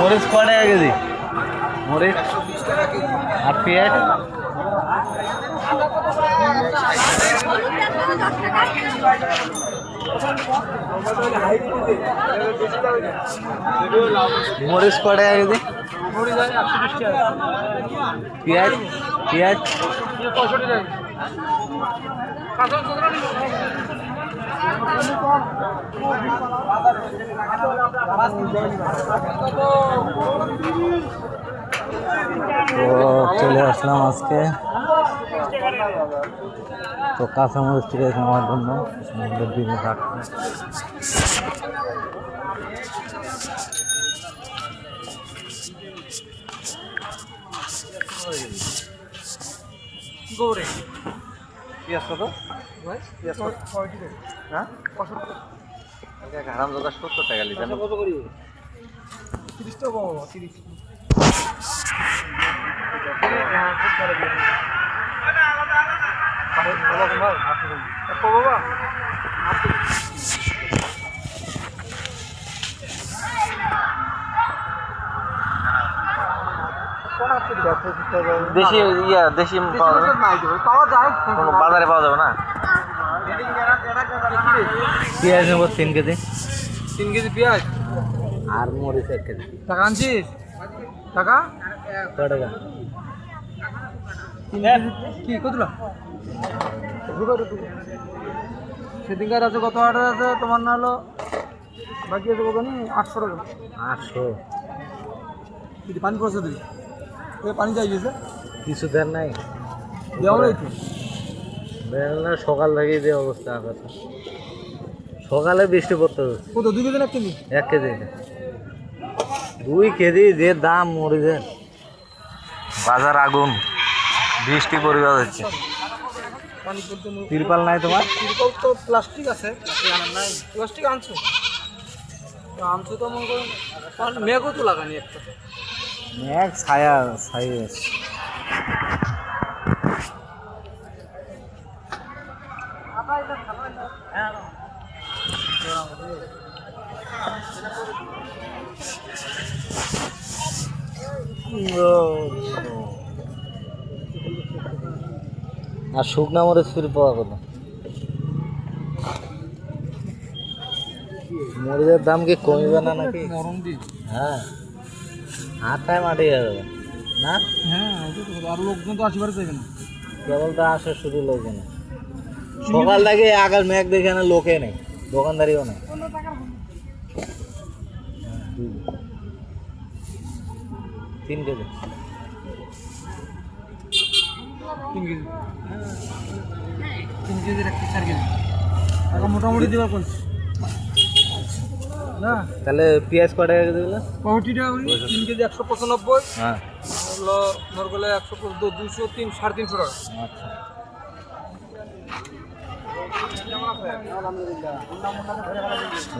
মরিচ ক টাকা কেজি মরিচ আর পেঁয়াজ মরিচ ক টাকা কেজি পেঁয়াজ পেঁয়াজ তো চলে আসলাম আজকে তো কাঁচামরিচ ঠিক আছে আমার জন্য আমাদের দিনে রাখতে পেঁয়াজ কত পেঁয়াজ হ্যাঁ? হারাম দাদা সত্তর টাকা লিটার। কত করি? দেশি ইয়া দেশি পাওয়া যাবে। পাওয়া যায় বাজারে পাওয়া যাবে না? পেঁয়াজ নেব তিন কেজি। তিন কেজি পেঁয়াজ? আর মরিচ এক কেজি। টাকা আনছিস? টাকা? ক টাকা? কি কতলা সেদিনকার আছে কত অর্ডার আছে? তোমার না হলো বাকি আছে কত নি আটশো টাকা। আটশো। পানি পড়ছে দিদি এ পানি চাই গেছে কিছু দেন নাই। দেওয়া নাই তো দেন না সকাল থেকেই যে অবস্থা আকাশে সকালে বৃষ্টি পড়তে। হচ্ছে কত দুই কেজি এক কেজি? এক কেজি। দুই কেজি যে দাম মরিচের বাজার আগুন। বৃষ্টি পরিবার হচ্ছে। তিরপাল নাই তোমার? তিরপল তো প্লাস্টিক আছে। প্লাস্টিক আনছো? তো আনছো তো মনে করুন মেঘও তো লাগানি একটা। এক ছায়া আছে। আর শুকনা মরিচ ফিরে পাওয়া কত মরিচের দাম কি কমবে না নাকি? হ্যাঁ। হাতটায় মাটি যাবে না? হ্যাঁ। আর লোকজন তো আসিবার চাইবে না। কেবল তো আসে শুধু লোকে না সকাল থেকে আগার মেঘ দেখে না লোকে নেই দোকানদারিও নেই। তিন কেজি। তিন কেজি। তিন কেজির একটা চার কেজি। মোটামুটি দেবার কোন? না। তাহলে পেঁয়াজ কটা কেজি পঁয়ষট্টি টাকা করে। তিন কেজি একশো পঁচানব্বই। হ্যাঁ। হলো ধর গেলে একশো দুশো তিন সাড়ে তিনশো টাকা। আচ্ছা।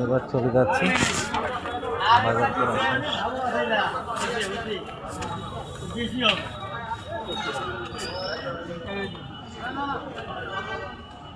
এবার চলে যাচ্ছি। বাজার করে।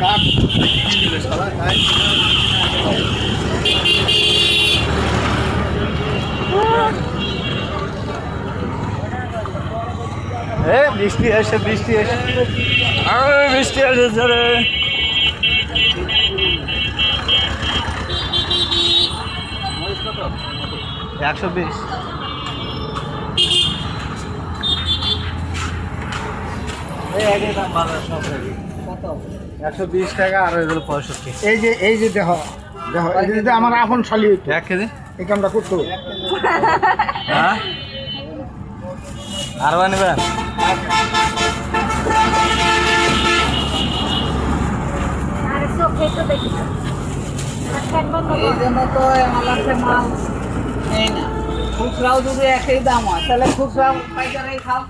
কাক বৃষ্টি এসে বৃষ্টি এসে। আর বৃষ্টি এসেছে রে একশো বিশ। বিশ আর এই যে এই যে দেহ দেহ আমার আপন শালি এক এই কামটা করতো। হ্যাঁ? আর বানিবেন? এই জন্য তো আমাদের মাল নেই না। খুচরাও যদি একই দাম হয় তাহলে খুচরা পাইকারি খাও।